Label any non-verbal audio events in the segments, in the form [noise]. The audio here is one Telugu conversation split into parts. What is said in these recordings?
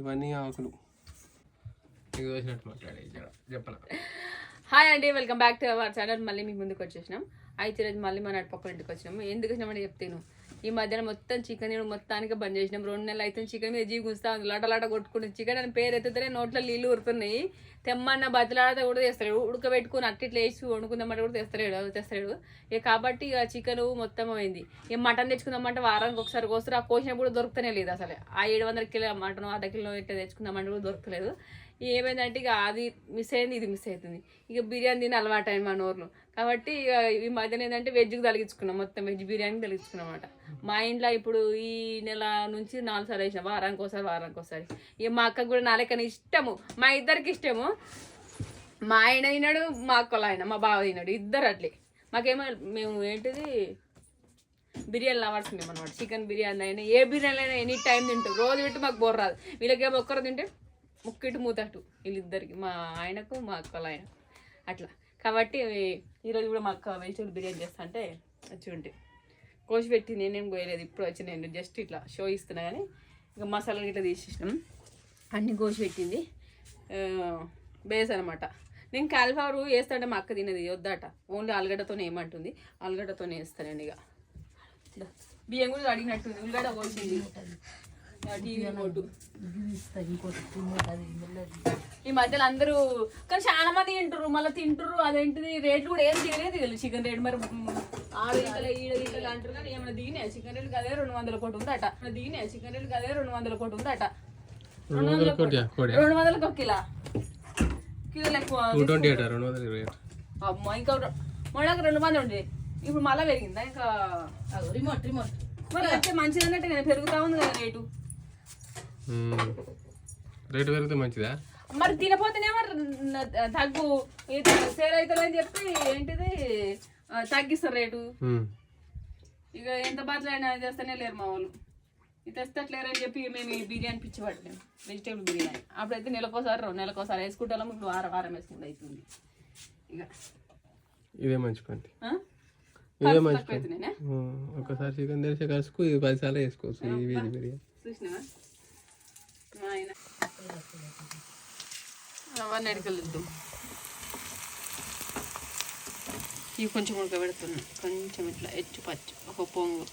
ఇవన్నీ ఆకులు. హాయ్ అండి welcome back to our channel. మళ్ళీ మీ ముందుకు వచ్చేసినాం. అయితే ఈరోజు మళ్ళీ మన అటుపక్కల ఇంటికి వచ్చినాం ఎందుకు వచ్చినామని చెప్తాను ఈ మధ్యన మొత్తం చికెన్ తినడం మొత్తానికి బంద్ చేసినాం. రెండు నెలలు అయితే చికెన్ మీద జీవి గుంచుతా ఉంది. లాట లాట కొట్టుకుంటుంది చికెన్ అని పేరు ఎత్తుతేనే నోట్లో నీళ్ళు ఉరుతున్నాయి తెమ్మన్న బతిలాడత కూడా తెస్తాడు ఉడకబెట్టుకుని అట్టిట్లు వేసి వండుకుందామంటే కూడా తెస్తాడు తెస్తాడు ఇక కాబట్టి ఇక చికెన్ మొత్తం అయింది. ఇక మటన్ తెచ్చుకుందామంటే వారానికి ఒకసారి కోస్తారు. ఆ కోసినప్పుడు కూడా దొరుకుతనే లేదు అసలు. ఆ ఏడు వందల కిలో మటన్ అర్ధ కిలో ఇట్లా తెచ్చుకుందామంటే కూడా దొరకలేదు. ఏమైందంటే ఇక అది మిస్ అయింది ఇది మిస్ అవుతుంది. ఇక బిర్యానీ తిని అలవాటు అయింది మా నోర్లు. కాబట్టి ఇక ఈ మధ్యన ఏంటంటే వెజ్కి తలిగించుకున్నాం. మొత్తం వెజ్ బిర్యానీ తలిగించుకున్నాం అనమాట మా ఇంట్లో ఇప్పుడు ఈ నెల నుంచి నాలుగు సార్లు వేసిన వారానికి ఒకసారి వారానికి ఒకసారి. ఇక మా అక్కకు కూడా నా లెక్కన ఇష్టము. మా ఇద్దరికి ఇష్టము. మా ఆయన అయినాడు మా అక్కల ఆయన మా బావ తిన్నాడు ఇద్దరు అట్లే. మాకేమో మేము ఏంటిది బిర్యానీ లవర్స్ మేము అనమాట చికెన్ బిర్యానీ అయినా ఏ బిర్యానీ అయినా ఎనీ టైం తింటాం. రోజు పెట్టి మాకు బోర్ రాదు. వీళ్ళకేమో ఒక్కరు తింటే ముక్కిటి మూతట్టు. వీళ్ళిద్దరికి మా ఆయనకు మా అక్కల ఆయన. అట్లా. కాబట్టి ఈరోజు కూడా మాకు వెజిటబుల్ బిర్యానీ చేస్తా అంటే వచ్చి ఉంటే కోసి పెట్టి నేనేం కోయలేదు ఇప్పుడు వచ్చి నేను జస్ట్ ఇట్లా షో ఇస్తున్నా కానీ ఇక మసాలాలు ఇట్లా తీసేసినాం. అన్ని కోసి పెట్టింది. బేస్ అనమాట నేను కాలిఫ్లవర్ వేస్తాంటే మా అక్క తినది వద్దట. ఓన్లీ ఆలుగడ్డతోనే ఏమంటుంది? ఆలుగడ్డతోనే వేస్తాను నేను ఇక బియ్యం కూడా అడిగినట్టుంది ఉల్లిగడ్డ కోసింది. ఈ మధ్యలో అందరూ కానీ చాలా మంది తింటారు మళ్ళీ తింటారు అదేంటిది రేట్లు కూడా ఏం చేయలేదు తెలియదు చికెన్ రేట్ మరి ఆరు గంటల ఈడ గంటలు అంటారు కానీ ఏమైనా దిగినాయి చికెన్ రేట్లు అదే రెండు వందల కోటి ఉందట. ఏమైనా దిగినాయి చికెన్ రేట్లు అదే రెండు వందల కోటి ఉందట. రెండు వందల కోటి కోడి రెండు వందలకు ఒక కిలో? కిలోలు ఎక్కువ అమ్మో ఇంకా మొన్నకు రెండు మంది ఉండే. ఇప్పుడు మళ్ళీ పెరిగిందా? ఇంకా రిమోట్ రిమోట్ మరి అయితే మంచిది అన్నట్టు కదా పెరుగుతా ఉంది కదా రేటు. రేటు పెరిగితే మంచిదా? మరి తినపోతేనేమో తగ్గు. ఇది సేల్ అవుతుంది అని చెప్పి ఏంటిది? తగ్గిస్తారు రేటు. ఇక ఎంత బాధలైనా చేస్తేనే లేరు మా వాళ్ళు. ఇది అని చెప్పి మేము ఈ బిర్యానీ పిచ్చి పట్టినాం వెజిటేబుల్ బిర్యానీ. అప్పుడైతే నెలకోసారి రెండు నెలకోసారి వేసుకుంటాం. ఇప్పుడు వారం వారం వేసుకుంటూ అవుతుంది ఇక. ఇదే మంచి? ఇదే మ్మ్. ఒకసారి చికెన్ తెరిచే కలుసుకు ఇది పది సార్లు వేసుకోవచ్చు ఈ బిర్యానీ. చూసినావా? అవన్నీ అడగలుద్దాం ఇవి కొంచెం ఉడకబెడుతున్నా కొంచెం ఇట్లా ఎచ్చు పచ్చు ఒక పొంగు.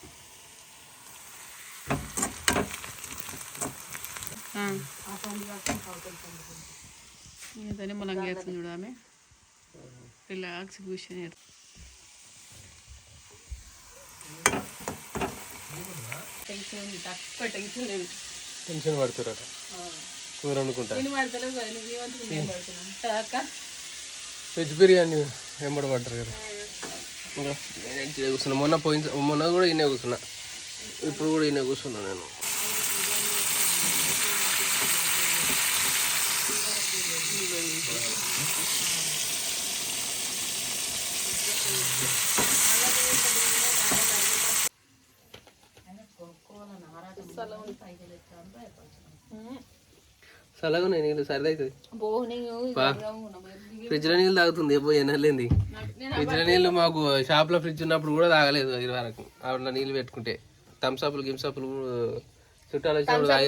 ఏదైనా మనం చేస్తుంది చూడు ఆమె. రిలాక్స్ కూర్చొని టెన్షన్ ఉంది తక్కువ టెన్షన్ లేదు టెన్షన్ పడుతురట కూర వెజ్ బిర్యానీ వెంబడి పడ్డారు కదా. ఇంకా నేను ఇక్కడే కూర్చున్నా. మొన్న పోయిన మొన్న కూడా ఈయన కూర్చున్నా. ఇప్పుడు కూడా ఈయన కూర్చున్నా నేను. చల్లగా నేను నీళ్ళు సరిది అవుతుంది ఫ్రిడ్జ్లో నీళ్ళు తాగుతుంది ఎప్పుడు ఎనలేంది ఫ్రిడ్జ్లో నీళ్ళు మాకు షాప్లో ఫ్రిడ్జ్ ఉన్నప్పుడు కూడా తాగలేదు ఇది వరకు. అట్లా నీళ్ళు పెట్టుకుంటే. థమ్స్అప్లు గిమ్సప్లు చుట్టాలు వచ్చినప్పుడు తాగి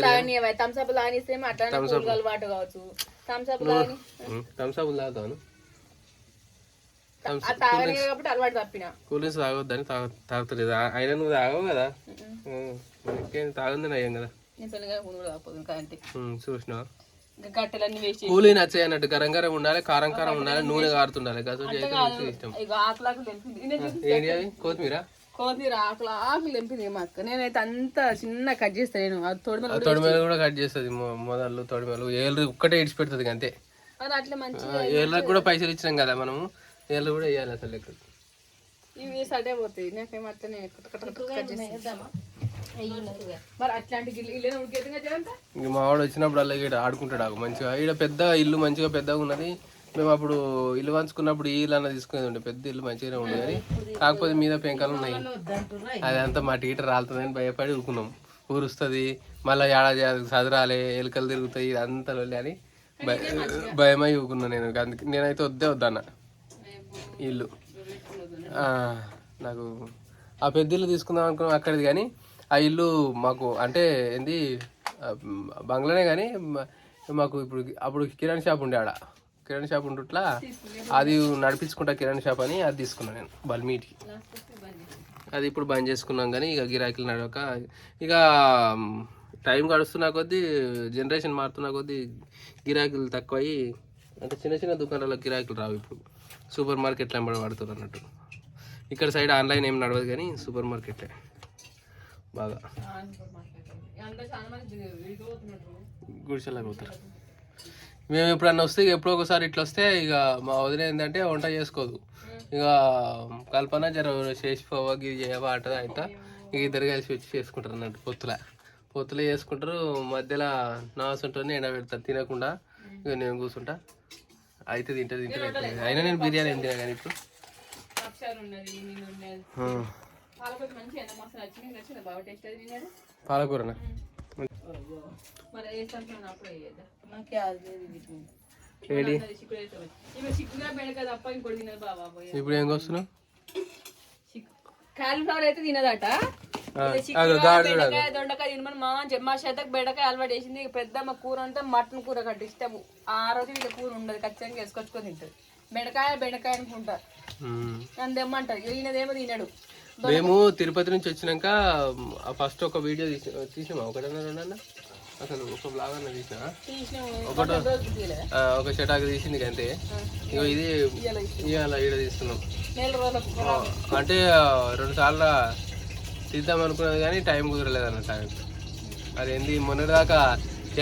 థమ్స్అప్ తాగిస్తే అట్లానే కూల్ అలవాటు కావచ్చు. థమ్స్అప్ తాగని థమ్స్అప్లు తాగుతాను కాబట్టి అలవాటు తప్పిన. కూల్ డ్రింక్స్ తాగొద్దని తాగ తాగుతలేదు. అయినా నువ్వు తాగవు కదా? తాగుంది కదా? కాంటి ఉం, చూసినావా? ఇంకా గట్టెలన్నీ వేస్ట్ కూలీ నచ్చాయి అన్నట్టు. గరం గరం ఉండాలి కారం కారం ఉండాలి నూనె కారుతుండాలి. గసోటి అయితే ఇష్టం. ఆకులాకు కొత్తిమీర? కొత్తిమీర ఆకులు ఆకులు మా అక్క. నేనైతే అంత చిన్న కట్ చేస్తాను నేను. తొడిమేలు కూడా కట్ చేస్తుంది మొదలు తొడిమేలు ఏళ్ళు ఒక్కటే ఇడిచి పెడుతుంది అంతే. అది అట్లా ఏళ్ళకి కూడా పైసలు ఇచ్చినాం కదా మనము. ఏళ్ళు కూడా వేయాలి అసలు ఇవి సడే పోతాయి. నాకేమో అట్లనే కట్ కట్ కట్ కట్ చేస్తాను. మరి అట్లాంటి గిల్లు ఇల్లు ఉడికేదిగా చేయంతా ఇంక మా వాడు వచ్చినప్పుడు అలాగే ఆడుకుంటాడు మంచిగా. ఈడ పెద్ద ఇల్లు మంచిగా పెద్దగా ఉన్నది. మేము అప్పుడు ఇల్లు పంచుకున్నప్పుడు ఈ ఇల్లు అన్న తీసుకునేది ఉండే. పెద్ద ఇల్లు మంచిగానే ఉండే కానీ కాకపోతే మీద పెంకాలు ఉన్నాయి. అదంతా మా టీటర్ రాలుతుందని భయపడి ఊరుకున్నాం. ఊరుస్తుంది. మళ్ళీ ఏడాది చదరాలి ఎలుకలు తిరుగుతాయి ఇదంతా లొల్లి అని భయ- భయమై ఊకున్నా నేను. అందుకే నేనైతే వద్దే వద్దన్న. ఇల్లు. నాకు ఆ పెద్ద ఇల్లు తీసుకుందాం అనుకున్నాం అక్కడిది కానీ ఆ ఇల్లు మాకు అంటే ఏంది బంగ్లానే కానీ మాకు ఇప్పుడు అప్పుడు కిరాణ్ షాప్ ఉండే ఆడ. కిరాణ్ షాప్ ఉంటుట్లా అది నడిపించుకుంటా కిరాణ్ షాప్ అని అది తీసుకున్నాను నేను బల్మీటికి అది ఇప్పుడు బంద్ చేసుకున్నాం కానీ ఇక గిరాకీలు నడవక ఇక టైం గడుస్తున్న కొద్దీ జనరేషన్ మారుతున్న కొద్దీ గిరాకీలు తక్కువయ్యి అంటే చిన్న చిన్న దుకాణాల్లో గిరాకీలు రావు ఇప్పుడు. సూపర్ మార్కెట్లో వెంబడి పడుతున్నారు అన్నట్టు. ఇక్కడ సైడ్ ఆన్లైన్ ఏం నడవదు కానీ సూపర్ మార్కెట్లే బాగా. అందరూ పోతారు. మేము ఎప్పుడన్నా వస్తే ఎప్పుడో ఒకసారి ఇట్లా వస్తే ఇక మా వదిన ఏంటంటే వంట చేసుకోదు. ఇక కల్పన జర చేసి పోవా గివి చేయవా అంటది అయితే ఇక ఇద్దరు కలిసి వచ్చి చేసుకుంటారు అన్నట్టు పొత్తుల. పొత్తులు చేసుకుంటారు మధ్యలో నాసుంటుంది ఎండ పెడతారు తినకుండా. ఇక నేను కూర్చుంటా. అయితే తింటే తింటే. అయినా నేను బిర్యానీ ఏం తినా కానీ ఇప్పుడు? పాలకూరనా? పోయి ఇప్పుడు ఏం వస్తున్నావు కాలీఫ్లవర్ అయితే తినదట. బెండకాయ దొండకాయ తినమని మా మా చేతకు బెండకాయ అలవాటు వేసింది ఇక పెద్ద మా కూర అంటే మటన్ కూర కట్టి ఇష్టము. ఆ రోజు వీళ్ళ కూర ఉండదు ఖచ్చితంగా వేసుకొచ్చుకొని తింటది. బెండకాయ బెండకాయ అనుకుంటా. ఉమ్. నన్ను తెమ్మంటారు ఈయనదేమో తినడు. మేము తిరుపతి నుంచి వచ్చినాక ఫస్ట్ ఒక వీడియో తీసి తీసామా ఒకటన్నా రెండన్నా? అసలు ఒక బ్లాగ్ అన్న తీసిన. తీసినాము ఒకటో ఒక చటాకు తీసింది అంతే. ఇగో ఇది ఇవాళ ఈడ తీస్తున్నాం. అంటే రెండు సార్లు తీద్దాం అనుకున్నది కానీ టైం కుదరలేదు అన్న టైం అదేంది మొన్నటిదాకా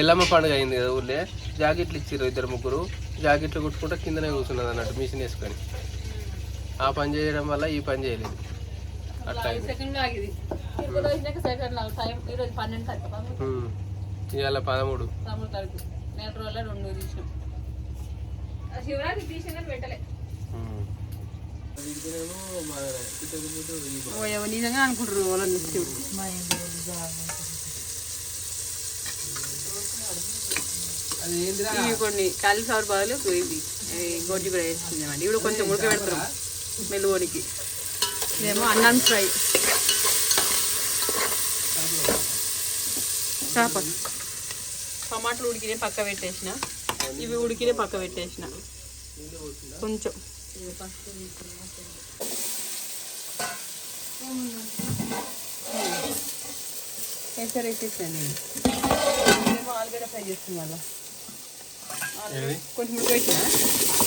ఎల్లమ్మ పండుగ అయింది కదా ఊళ్ళే జాకెట్లు ఇచ్చారు ఇద్దరు ముగ్గురు జాకెట్లు కుట్టుకుంటే కిందనే కూర్చున్నది అన్నట్టు మిషన్ వేసుకొని. ఆ పని చేయడం వల్ల ఈ పని చేయలేదు. అట్లా. ఇవాళ పదమూడు. నెల రోజుల రెండు తీసినాం. ఆ శివరాత్రి తీసిన పెట్టలే. నిజంగా అనుకుంటారు వాళ్ళని ఇవి కొన్ని కాలీఫ్లవర్ బాగా ఇది గోడ్జి కూడా వేసుకుందామండి. ఇప్పుడు కొంచెం ఉడక పెడతాం మెలువనికి ఇదేమో అన్నం ఫ్రై. చేప టమాటాలు ఉడికినే పక్క పెట్టేసిన. ఇవి ఉడికినే పక్క పెట్టేసిన. కొంచెం. పెసర వేసేసాను నేను మేము ఆలుగడ్డ ఫ్రై చేస్తుంది మళ్ళీ ఏది? కొంచెం ఉడకబెట్టిన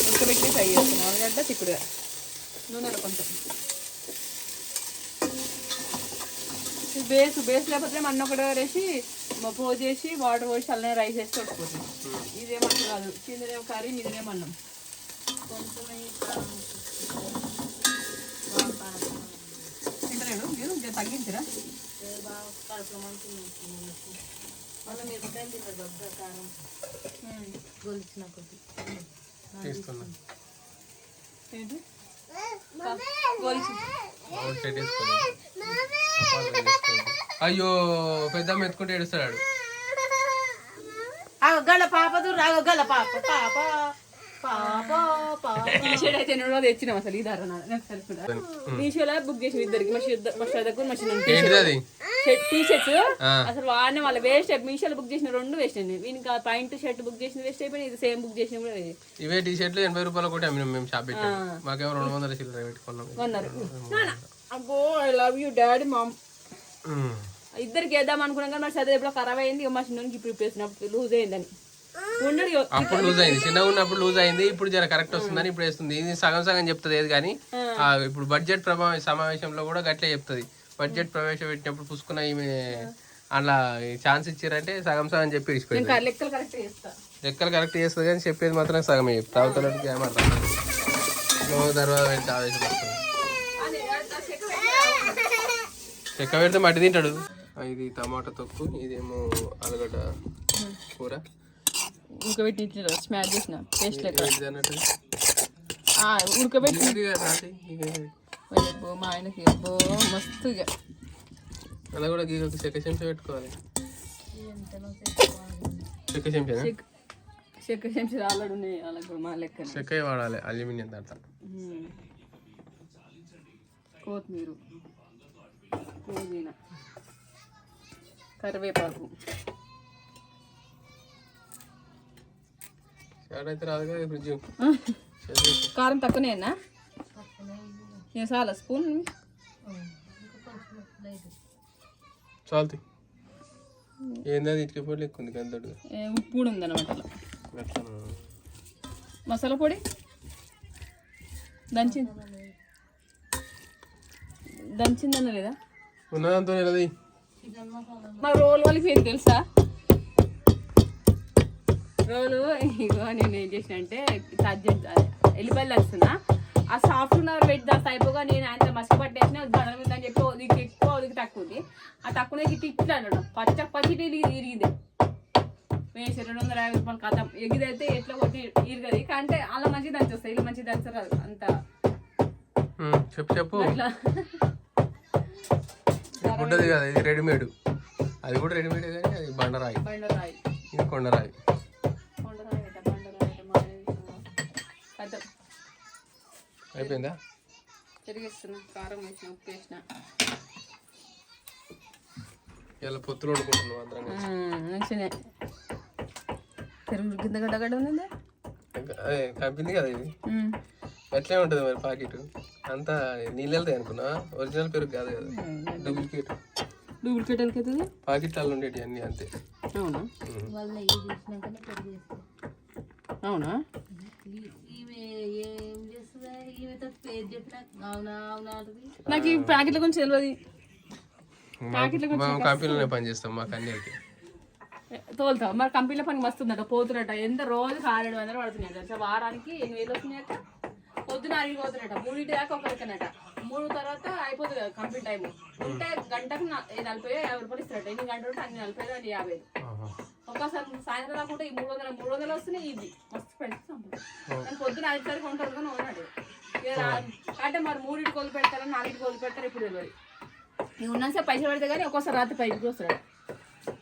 ఉడకబెట్టి ఫ్రై చేస్తాను ఆలుగడ్డ చిక్కుడుగా నూనెలో కొంచెం బేస్ బేస్ లేకపోతే మన్న ఒకటి వేసి పోజ్ చేసి వాటర్ పోసి అలానే రైస్ వేసి కొట్టుకోవచ్చు ఇదేమన్నా కాదు కిందనేమో కర్రీ మీదనేమో తింటలేడు? మీరు తగ్గించరా. అయ్యో పెద్ద ఎత్తుకుంటే ఏడుస్తాడు. గల పాపదు రాగ గల పాప పాప పాప పాప. అయితే తెచ్చినాం అసలు ఈ ధర మీషోలో బుక్ చేసిన ఇద్దరికి. మా శ్రద్ధకు టీ షర్ట్స్. అసలు వాడిన వాళ్ళ వేస్ట్ మీషోలో బుక్ చేసిన రెండు వేస్ట్ అండి వీనికి ఆ పాయింట్ షర్ట్ బుక్ చేసిన వేస్ట్ అయిపోయింది ఇది సేమ్ బుక్ చేసిన కూడా. ఇవే టీ షర్ట్లు ఎనభై రూపాయలు ఒకటి అమ్మినాం మేము షాప్ పెట్టాం. మాకేమో రెండు వందల చిల్లర పెట్టుకున్నాం. అబ్బో I love you daddy mom. ఇద్దరికి వేద్దాం అనుకున్నాం కానీ మరి చదువు ఎప్పుడో ఖరాబ్ అయింది. మా చిన్నకి ఇప్పుడు వేసినప్పుడు లూజ్ అయిందని. అప్పుడు లూజ్ అయింది. చిన్నగా ఉన్నప్పుడు లూజ్ అయింది. ఇప్పుడు జర కరెక్ట్ వస్తుందని ఇప్పుడు వేస్తుంది. ఇది సగం సగం చెప్తుంది ఏది కానీ ఇప్పుడు బడ్జెట్ ప్రభావ సమావేశంలో కూడా గట్లే చెప్తుంది. బడ్జెట్ ప్రవేశపెట్టినప్పుడు పుసుకున్న ఈమె అలా ఛాన్స్ ఇచ్చారంటే సగం సగం చెప్పి లెక్కలు కరెక్ట్ చేస్తుంది కానీ చెప్పేది మాత్రం సగమే చెప్తా. తర్వాత వెళ్తే ఆ చెక్క పెడితే మట్టి తింటాడు. ఇది టమాటా తొక్కు ఇదేమో ఆలుగడ్డ కూర. ఉడకబెట్టి స్మాష్ చేసిన పేస్ట్ లెక్క. ఉడకబెట్టి మా ఆయనకి అబ్బో మస్తుగా అలా కూడా గీ చెక్క చెంచా పెట్టుకోవాలి. చెక్క చెక్ చెక్క చెంచా ఆల్రెడీ ఉన్నాయి కూడా మా లెక్క చెక్క వాడాలి అల్యూమినియం దాంట్లో. కొత్తిమీర పుదీనా కరివేపాకు. ఎక్కడైతే రాదు కదా ఫ్రిడ్జ్ కారం తక్కువనే అన్నా నేను చాలా స్పూన్? చాలుతాయి ఏంది ఇటుక పొడి లెక్క ఉంది కంతడుగా ఉప్పు అలా అట్లా. మసాలా పొడి? దంచింది. దంచిందన్న లేదా? ఉన్నదంతా మా రోల్ వాళ్ళకి ఏం తెలుసా? రోలు ఇగో నేను ఏం చేసిన అంటే అర్జెంట్ ఎల్లిపల్లి వస్తున్నా ఆ సాఫ్ట్ ఉన్నర్ పెట్టి దాని అయిపోగా నేను ఆయన మసి పట్టేసిన మీద అని చెప్పి ఒదికి ఎక్కువ ఒదికి తక్కువ ఉంది. ఆ తక్కువ ఇట్లా ఇట్లా పచ్చ పచ్చిటి ఇరిగింది. వేసి రెండు వందల యాభై రూపాయలు కథం ఎగిదైతే ఎట్లా కొట్టి ఇరగది. అంటే అలా మంచిది దంచేస్తాయి ఇలా మంచిది దంచరాదు అంత. చెప్పు చెప్పు. ఉంటుంది కదా ఇది రెడీమేడ్. అది కూడా రెడీమేడ్ కానీ అది బండరాయి. బండరాయి. ఇది కొండరాయి. అయిపోయిందా? తిరిగిస్తున్నా. కారం వేసిన ఉప్పు వేసిన. ఇలా పొత్తులు వండుకుంటున్నాం అందరం. మంచిగా పెరుగు కింద గడ్డగడ్డ ఉంది ఇంకా అదే కంపెనీ కదా ఇది? ఎట్లే ఉంటుంది మరి పాకెట్ అంతా నీళ్ళు వెళ్తాయి అనుకున్నా. ఒరిజినల్ పెరుగు కాదు కదా. డూప్లికేట్. డూప్లికేట్ వెళ్ళకి అవుతుంది పాకెట్ అలా ఉండేవి అన్నీ అంతే అవునా అవునా? నాకు ఈ ప్యాకెట్ల గురించి తెలియదు మేము కంపెనీలోనే పని చేస్తాం మాకు తోలుతా. మరి కంపెనీలో పని వస్తుందట పోతున్నట. ఎంత రోజు ఆరేడు వందలు పడుతున్నాయి తెలుసా? వారానికి ఎన్ని వేలు వస్తున్నాయట. పొద్దున అరిగి పోతున్నట. మూడింటి దాకా ఒకరికనట మూడు తర్వాత అయిపోతుంది కదా కంప్లీట్ టైం ఉంటే గంటకు నలభై యాభై రూపాయలు ఇస్తారట. ఎన్ని గంటలు ఉంటే అన్ని నలభై అన్ని యాభై. ఒక్కసారి సాయంత్రం దాకా ఉంటే ఈ మూడు వందల మూడు వందలు వస్తున్నాయి ఇది. మస్తు ఫ్రెండ్స్ కానీ పొద్దున ఐదు తారీఖు ఉంటారు కానీ ఉన్నాడు అంటే మరి మూడింటి కోలు పెడతారా నాలుగింటి కోలు పెడతారు ఇప్పుడు తెలియదు ఇక ఉన్నా సరే పైసలు పెడితే కానీ ఒక్కోసారి రాత్రి పైకి వస్తాడు.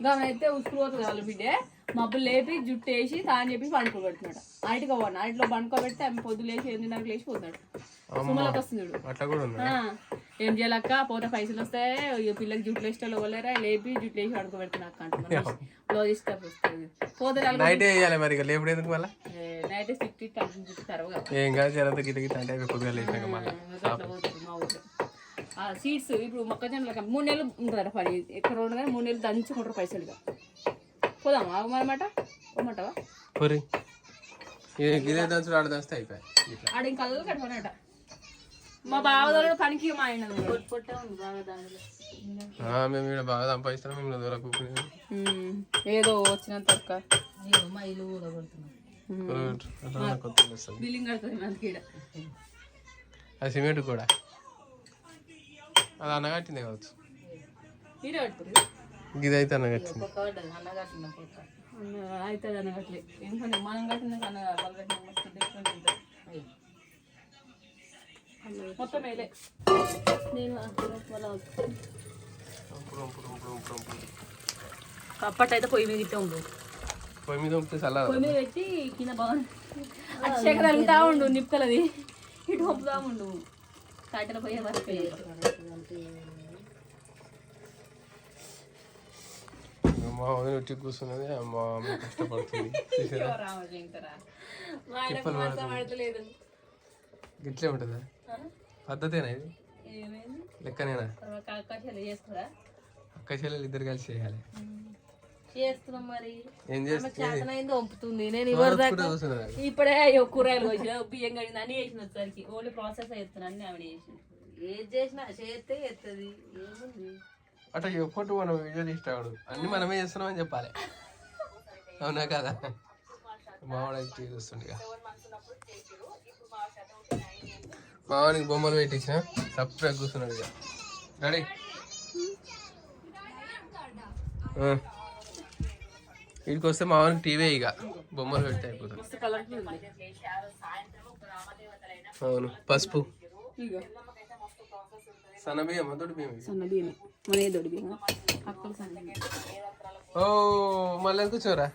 గమన అయితే ఉసుకుపోతుంది వాళ్ళు బిడ్డే. మబ్బులు లేపి జుట్టు వేసి తాను చెప్పి పండుకోబెడుతున్నాడు అరటికి పోను అరటిలో పండుకోబెడితే ఆమె పొద్దు లేచి ఎనిమిదిన్నరకు లేచి పోతున్నాడు. సుమలకు వస్తుంది ఏం చేయాలక్క పోతే పైసలు వస్తాయి. ఇక పిల్లకి జుట్లు వేస్తే ఇవ్వలేరా లేపి జుట్లు వేసి పడుకోబెడుతున్నా అక్క అంటున్నాను బ్లౌజ్ ఇస్తే వస్తుంది పోతే నైట్ వేయాలి మరి ఇక. లేపుడు ఎందుకు మళ్ళీ? నైట్ సిక్స్టీ టైం జుట్టు తరవగా ఏం కాదు జరంతా గిట్ట గిట్ట అంటే పొద్దుగా లేచినాక మళ్ళీ. అట్లా పోతుంది మా సీడ్స్ ఇప్పుడు మొక్కజొన్నల మూడు నెలలు ఉంటారు పని ఎక్కడ రెండు కానీ మూడు నెలలు దంచుకుంటారు పైసలు ఇక. పోదామా? ఆగమన్నమాట పోమంటావా దంచుడు ఆడ దంచితే ఆడ ఇంకా కళ్ళు కట్టుకున్నట మా బావదోడు పనికి మా ఆయన పొట్టే ఉంది బాగా దానిలో ఆ, మేము ఇక్కడ బాగా సంపాదిస్తాం మేము దూరం కూర్చుని ఏదో వచ్చినంత ఒక్క అయ్యో మా ఇల్లు బిల్లింగ్ కడుతుంది మనకి అది సిమెంట్ కూడా. అది అన్నగట్టిందే కావచ్చు. ఇది అయితే అన్నగట్టింది అవుతుంది అన్నగట్లే ఎందుకంటే మనం కట్టిన కన్నా వాళ్ళు కట్టిన మొత్తం వేలే నేను ఉంపుడు. అప్పటైతే పొయ్యి మీద ఇట్టే ఉండు. పొయ్యి మీద చల్లదా పొయ్యి మీద పెట్టి కింద బాగుంది అక్షయక తగ్గుతా ఉండు నిప్పులది ఇటు పంపుతా ఉండు. కట్టెల పొయ్యి వరకు మా వదిన వచ్చి కూర్చున్నది మా అమ్మ కష్టపడుతుంది. [laughs] పడతలేదు. గిట్లే ఉంటుందా? పద్ధతేనా ఇది? లెక్కనేనా? అక్క చెల్లెలు ఇద్దరు కలిసి చేయాలి. చేస్తున్నాం మరి. ఏం చేస్తే చేతనైంది వంపుతుంది నేను. ఇప్పుడే కూరగాయలు వచ్చిన బియ్యం కడిగింది అన్ని చేసిన వచ్చేసరికి. ఓన్లీ ప్రాసెస్ చేస్తాను అన్ని ఆవిడ చేసిన ఏది చేసినా చేస్తే ఎత్తది ఏముంది? అట్లా చెప్పట్టు మనం వీడియో తీస్తాడు అన్ని మనమే చేస్తున్నామని చెప్పాలి. అవునా కదా? మావాడైతే చూస్తుండే ఇక. మావానికి బొమ్మలు పెట్టించిన. సపరేట్ కూర్చున్నాడు ఇక. రెడీ వీడికి వస్తే మావానికి టీవీ ఇక. బొమ్మలు పెడితే అయిపోతుంది. అవును పసుపు. దొడి బియ్యం ఓ మళ్ళీ కూర్చోరా?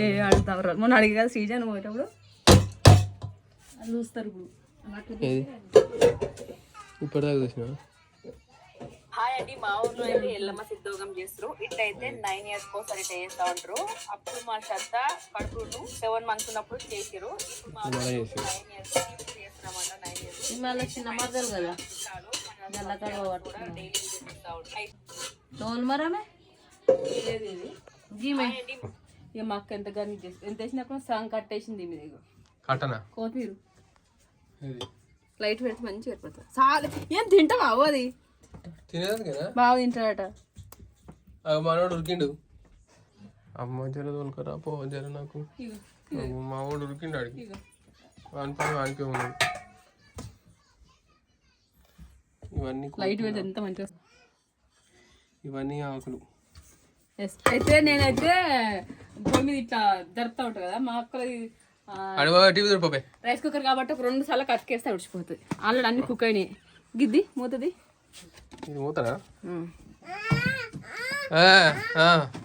ఏ అడుగుతావు మొన్న అడిగి కదా సీజన్ పోయేటప్పుడు. చూస్తారు ఇప్పుడు ఏది? ఇప్పటిదాకా చూసినా హాయ్ అండి మా ఊర్లో అయితే ఎల్లమ్మ సిద్ధోగం చేస్తారు ఇట్లయితే నైన్ ఇయర్స్ ఒకసారి ఇట్లా చేస్తా ఉంటారు అప్పుడు మా శ్రద్ధ కడుపును సెవెన్ మంత్స్ ఉన్నప్పుడు చేసిరు ఇప్పుడు మా నైన్ ఇయర్స్ చేస్తున్నామంట నైన్ ఇయర్స్ మళ్ళీ చిన్న మరదలు కదా? డైలీ చేస్తా ఉంటాం తోలు మరమే? గీమే ఇక మా. అక్క ఎంత గని చేసి ఎంత వేసినప్పుడు సాంగ్ కట్టేసింది మీద ఇగో కట్టనా? కోతిరు. లైట్ పెడితే మంచిగా ఏర్పడుతుంది చాలా ఏం తింటావా అవ్వ అది? తినేది కదా? బాగా తింటాడట. మనోడు ఉరికిండు. అమ్మ జర తోలుకరా పో జర నాకు. మా వాడు ఉరికిండు అడిగి వాని పని వానికే ఉన్నాడు ఇవన్నీ లైట్ పెడితే ఎంత మంచిగా. ఇవన్నీ ఆకులు. Yes. అయితే నేనైతే పొయ్యి మీద ఇట్లా జరుపుతా ఉంటా కదా మా అక్క అడివా టీవీ చూడిపోయి రైస్ కుక్కర్ కాబట్టి ఒక రెండు సార్లు కతికేస్తే ఉడిచిపోతుంది. ఆల్రెడీ అన్ని కుక్ అయినాయి. గిద్ది మూతది.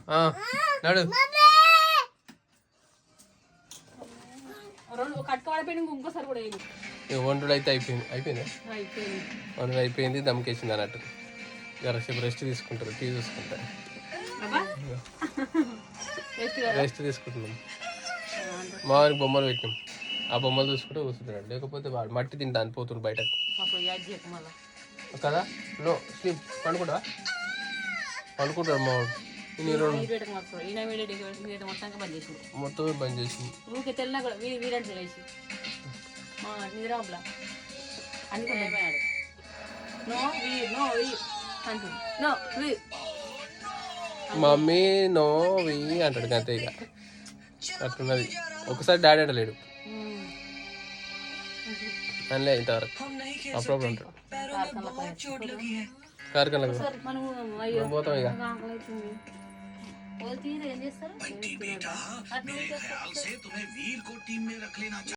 ఆ, నడు. వండుడు అయితే అయిపోయింది. అయిపోయింది. వండుడు అయిపోయింది దమ్కేసింది అన్నట్టు. గరసేపు రెస్ట్ తీసుకుంటారు టీ చూసుకుంటారు. రెస్ట్ తీసుకుంటున్నాం. మావానికి బొమ్మలు పెట్టినాం. ఆ బొమ్మలు చూసుకుంటే కూర్చుంటాడు. లేకపోతే వాడు మట్టి తింటాను పోతుడు బయటకు. కదా? నో స్లీప్ పండుకుంటా పండుకుంటాడు మా వాడు. ఇన్ని రెండు లైట్ పెట్టక మాత్రం ఈయన వీడియో డెకరేషన్ చేయడం మొత్తానికి బంద్ చేసింది మమ్మీ నో వి అంటాడు అంతే ఇక. అట్లున్నది. ఒకసారి డాడీ అంటలేడు అనలే ఇంతవరకు. అప్పుడప్పుడు ఉంటాడు కార్ఖానలకు పోతాం ఇక.